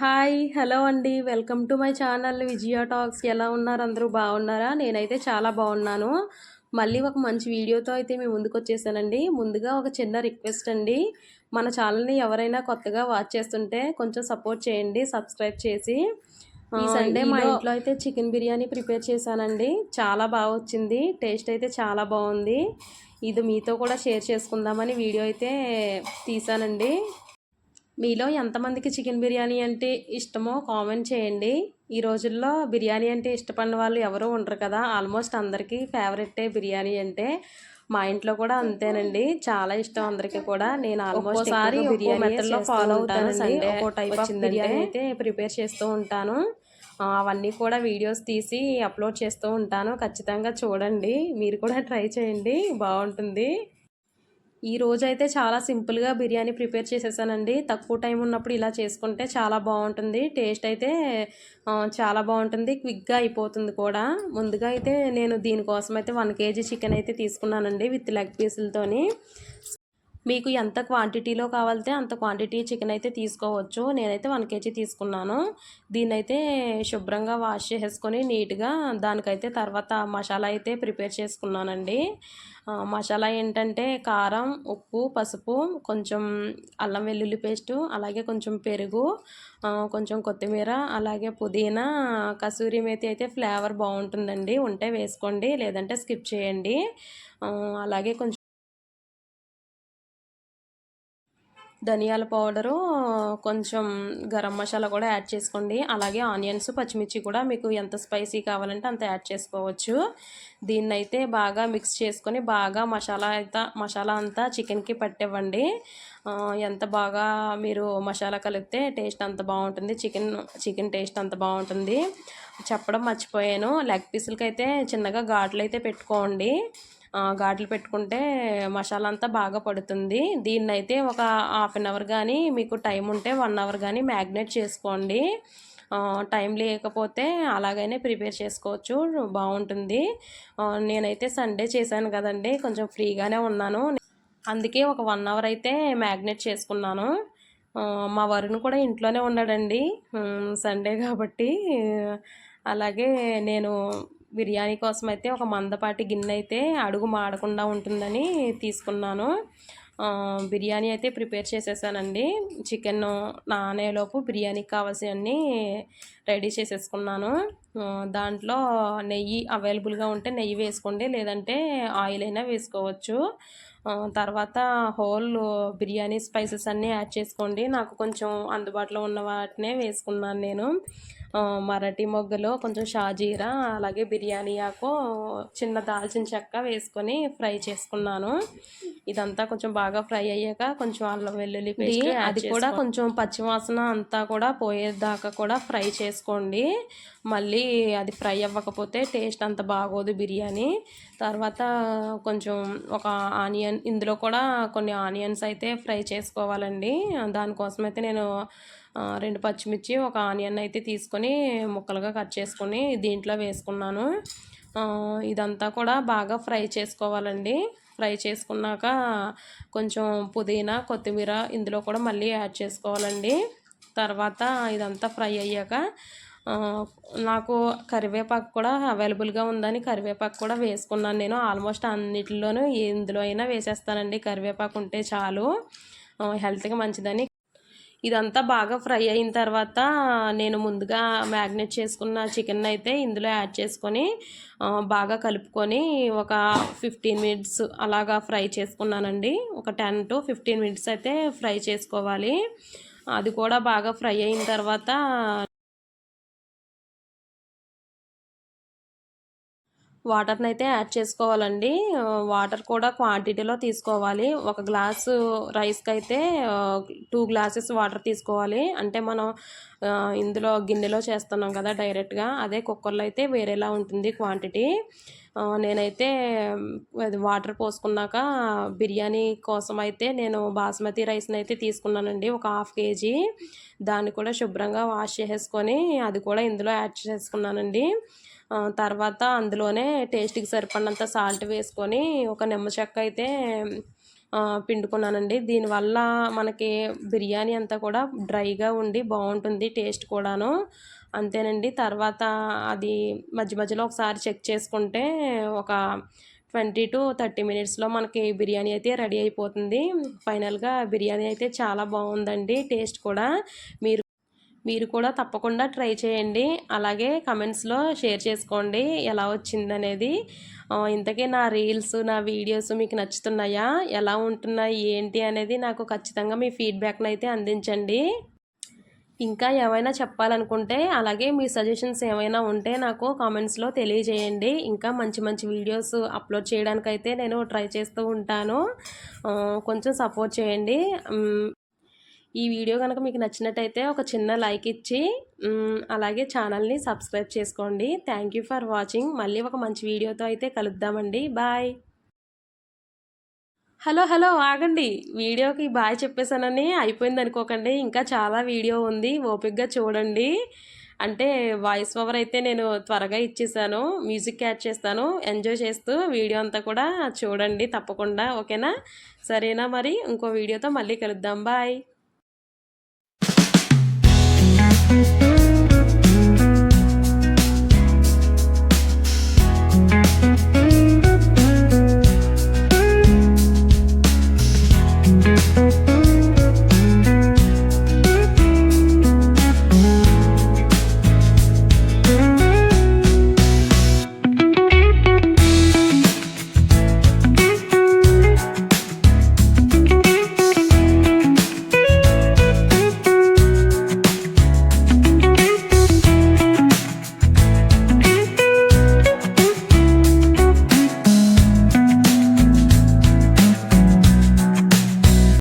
Hi hello అండి. Welcome to my channel Vijaya talks. ఎలా ఉన్నారు? అందరూ బాగున్నారా? నేనైతే చాలా బాగున్నాను. మళ్ళీ ఒక మంచి వీడియోతో అయితే మేము ముందుకు వచ్చేసానండి. ముందుగా ఒక చిన్న రిక్వెస్ట్ అండి. మన ఛానల్ని ఎవరైనా కొత్తగా వాచ్ చేస్తుంటే కొంచెం సపోర్ట్ చేయండి సబ్స్క్రైబ్ చేసి. ఈ సండే మా ఇంట్లో అయితే చికెన్ బిర్యానీ ప్రిపేర్ చేశానండి. చాలా బాగా వచ్చింది. టేస్ట్ అయితే చాలా బాగుంది. ఇది మీతో కూడా షేర్ చేసుకుందామని వీడియో అయితే తీసానండి. మీలో ఎంతమందికి చికెన్ బిర్యానీ అంటే ఇష్టమో కామెంట్ చేయండి. ఈ రోజుల్లో బిర్యానీ అంటే ఇష్టపడిన వాళ్ళు ఎవరు ఉండరు కదా. ఆల్మోస్ట్ అందరికీ ఫేవరెటే బిర్యానీ అంటే. మా ఇంట్లో కూడా అంతేనండి. చాలా ఇష్టం అందరికీ కూడా. నేను ఆల్మోస్ట్ బిర్యానీ ఫాలో అవుతాను. సండే ఒక టైప్ ఆఫ్ బిర్యానీ అయితే ప్రిపేర్ చేస్తూ ఉంటాను. అవన్నీ కూడా వీడియోస్ తీసి అప్లోడ్ చేస్తూ ఉంటాను. ఖచ్చితంగా చూడండి. మీరు కూడా ట్రై చేయండి. బాగుంటుంది. ఈ రోజైతే చాలా సింపుల్గా బిర్యానీ ప్రిపేర్ చేసేసానండి. తక్కువ టైం ఉన్నప్పుడు ఇలా చేసుకుంటే చాలా బాగుంటుంది. టేస్ట్ అయితే చాలా బాగుంటుంది. క్విక్గా అయిపోతుంది కూడా. ముందుగా అయితే నేను దీనికోసం అయితే వన్ కేజీ చికెన్ అయితే తీసుకున్నానండి విత్ లెగ్ పీసులతోని. మీకు ఎంత క్వాంటిటీలో కావాలితే అంత క్వాంటిటీ చికెన్ అయితే తీసుకోవచ్చు. నేనైతే వన్ కేజీ తీసుకున్నాను. దీన్నైతే శుభ్రంగా వాష్ చేసుకొని నీట్గా దానికైతే తర్వాత మసాలా అయితే ప్రిపేర్ చేసుకున్నానండి. మసాలా ఏంటంటే కారం ఉప్పు పసుపు కొంచెం అల్లం వెల్లుల్లి పేస్టు అలాగే కొంచెం పెరుగు కొంచెం కొత్తిమీర అలాగే పుదీనా కసూరి మేతి అయితే ఫ్లేవర్ బాగుంటుందండి. ఉంటే వేసుకోండి లేదంటే స్కిప్ చేయండి. అలాగే కొంచెం ధనియాల పౌడరు కొంచెం గరం మసాలా కూడా యాడ్ చేసుకోండి. అలాగే ఆనియన్స్ పచ్చిమిర్చి కూడా మీకు ఎంత స్పైసీ కావాలంటే అంత యాడ్ చేసుకోవచ్చు. దీన్ని అయితే బాగా మిక్స్ చేసుకొని బాగా మసాలా అయితే మసాలా అంతా చికెన్కి పట్టివ్వండి. ఎంత బాగా మీరు మసాలా కలిపితే టేస్ట్ అంత బాగుంటుంది. చికెన్ చికెన్ టేస్ట్ అంత బాగుంటుంది. చెప్పడం మర్చిపోయాను. లెగ్ పీసులకి అయితే చిన్నగా ఘాట్లు అయితే పెట్టుకోండి. ఘాట్లు పెట్టుకుంటే మసాలా అంతా బాగా పడుతుంది. దీన్ని అయితే ఒక హాఫ్ అన్ అవర్ కానీ మీకు టైం ఉంటే వన్ అవర్ కానీ మ్యాగ్నేట్ చేసుకోండి. టైం లేకపోతే అలాగైనా ప్రిపేర్ చేసుకోవచ్చు. బాగుంటుంది నేనైతే సండే చేశాను కదండి కొంచెం ఫ్రీగానే ఉన్నాను. అందుకే ఒక వన్ అవర్ అయితే మ్యాగ్నేట్ చేసుకున్నాను. మా వరుణ్ కూడా ఇంట్లోనే ఉన్నాడండి. సండే కాబట్టి అలాగే నేను బిర్యానీ కోసం అయితే ఒక మందపాటి గిన్నె అయితే అడుగు మాడకుండా ఉంటుందని తీసుకున్నాను. బిర్యానీ అయితే ప్రిపేర్ చేసేసానండి. చికెన్ నానేలోపు బిర్యానీకి కావాల్సినవన్నీ రెడీ చేసేసుకున్నాను. దాంట్లో నెయ్యి అవైలబుల్గా ఉంటే నెయ్యి వేసుకోండి లేదంటే ఆయిల్ అయినా వేసుకోవచ్చు తర్వాత హోల్ బిర్యానీ స్పైసెస్ అన్నీ యాడ్ చేసుకోండి. నాకు కొంచెం అందుబాటులో ఉన్న వాటినే వేసుకున్నాను నేను. మరాఠీ మొగ్గలో కొంచెం షాజీరా అలాగే బిర్యానీ ఆకు చిన్న దాల్చిన చెక్క వేసుకొని ఫ్రై చేసుకున్నాను. ఇదంతా కొంచెం బాగా ఫ్రై అయ్యాక కొంచెం అల్లం వెల్లుల్లి పేస్ట్ అది కూడా కొంచెం పచ్చివాసన అంతా కూడా పోయేదాకా కూడా ఫ్రై చేసుకోండి. మళ్ళీ అది ఫ్రై అవ్వకపోతే టేస్ట్ అంత బాగోదు బిర్యానీ. తర్వాత కొంచెం ఒక ఆనియన్ ఇందులో కూడా కొన్ని ఆనియన్స్ అయితే ఫ్రై చేసుకోవాలండి. దానికోసం అయితే నేను రెండు పచ్చిమిర్చి ఒక ఆనియన్ అయితే తీసుకొని ముక్కలుగా కట్ చేసుకొని దీంట్లో వేసుకున్నాను. ఇదంతా కూడా బాగా ఫ్రై చేసుకోవాలండి. ఫ్రై చేసుకున్నాక కొంచెం పుదీనా కొత్తిమీర ఇందులో కూడా మళ్ళీ యాడ్ చేసుకోవాలండి. తర్వాత ఇదంతా ఫ్రై అయ్యాక నాకు కరివేపాకు కూడా అవైలబుల్గా ఉందని కరివేపాకు కూడా వేసుకున్నాను నేను. ఆల్మోస్ట్ అన్నిటిలోనూ ఇందులో అయినా వేసేస్తానండి. కరివేపాకు ఉంటే చాలు. హెల్త్కి మంచిదని ఇదంతా బాగా ఫ్రై అయిన తర్వాత నేను ముందుగా మ్యాగ్నేట్ చేసుకున్న చికెన్ అయితే ఇందులో యాడ్ చేసుకొని బాగా కలుపుకొని ఒక ఫిఫ్టీన్ మినిట్స్ అలాగా ఫ్రై చేసుకున్నానండి. ఒక టెన్ టు ఫిఫ్టీన్ మినిట్స్ అయితే ఫ్రై చేసుకోవాలి. అది కూడా బాగా ఫ్రై అయిన తర్వాత వాటర్ని అయితే యాడ్ చేసుకోవాలండి. వాటర్ కూడా క్వాంటిటీలో తీసుకోవాలి. ఒక గ్లాసు రైస్కి అయితే టూ గ్లాసెస్ వాటర్ తీసుకోవాలి. అంటే మనం ఇందులో గిన్నెలో చేస్తున్నాం కదా డైరెక్ట్గా అదే కుక్కర్లో అయితే వేరేలా ఉంటుంది క్వాంటిటీ. నేనైతే అది వాటర్ పోసుకున్నాక బిర్యానీ కోసం అయితే నేను బాస్మతి రైస్ని అయితే తీసుకున్నానండి. ఒక హాఫ్ కేజీ. దాన్ని కూడా శుభ్రంగా వాష్ చేసేసుకొని అది కూడా ఇందులో యాడ్ చేసుకున్నానండి. తర్వాత అందులోనే టేస్ట్కి సరిపడినంత సాల్ట్ వేసుకొని ఒక నిమ్మ చెక్క అయితే పిండుకున్నానండి. దీనివల్ల మనకి బిర్యానీ అంతా కూడా డ్రైగా ఉండి బాగుంటుంది టేస్ట్ కూడాను. అంతేనండి. తర్వాత అది మధ్య మధ్యలో ఒకసారి చెక్ చేసుకుంటే ఒక ట్వంటీ టు థర్టీ మినిట్స్లో మనకి బిర్యానీ అయితే రెడీ అయిపోతుంది. ఫైనల్గా బిర్యానీ అయితే చాలా బాగుందండి. టేస్ట్ కూడా మీరు మీరు కూడా తప్పకుండా ట్రై చేయండి. అలాగే కమెంట్స్లో షేర్ చేసుకోండి. ఎలా వచ్చిందనేది. ఇంతకీ నా రీల్స్ నా వీడియోస్ మీకు నచ్చుతున్నాయా? ఎలా ఉంటున్నాయి? ఏంటి అనేది నాకు ఖచ్చితంగా మీ ఫీడ్బ్యాక్ని అయితే అందించండి. ఇంకా ఏమైనా చెప్పాలనుకుంటే అలాగే మీ సజెషన్స్ ఏమైనా ఉంటే నాకు కామెంట్స్లో తెలియజేయండి. ఇంకా మంచి మంచి వీడియోస్ అప్లోడ్ చేయడానికైతే నేను ట్రై చేస్తూ ఉంటాను. కొంచెం సపోర్ట్ చేయండి. ఈ వీడియో కనుక మీకు నచ్చినట్టయితే ఒక చిన్న లైక్ ఇచ్చి అలాగే ఛానల్ని సబ్స్క్రైబ్ చేసుకోండి. థ్యాంక్ యూ ఫర్ వాచింగ్ మళ్ళీ ఒక మంచి వీడియోతో అయితే కలుద్దామండి. బాయ్ హలో హలో ఆగండి. వీడియోకి బాయ్ చెప్పేసానని అయిపోయింది అనుకోకండి. ఇంకా చాలా వీడియో ఉంది. ఓపిక్గా చూడండి. అంటే వాయిస్ ఓవర్ అయితే నేను త్వరగా ఇచ్చేసాను మ్యూజిక్ యాడ్ చేస్తాను. ఎంజాయ్ చేస్తూ వీడియో అంతా కూడా చూడండి తప్పకుండా. ఓకేనా సరేనా మరి? ఇంకో వీడియోతో మళ్ళీ కలుద్దాం. Bye Thank you.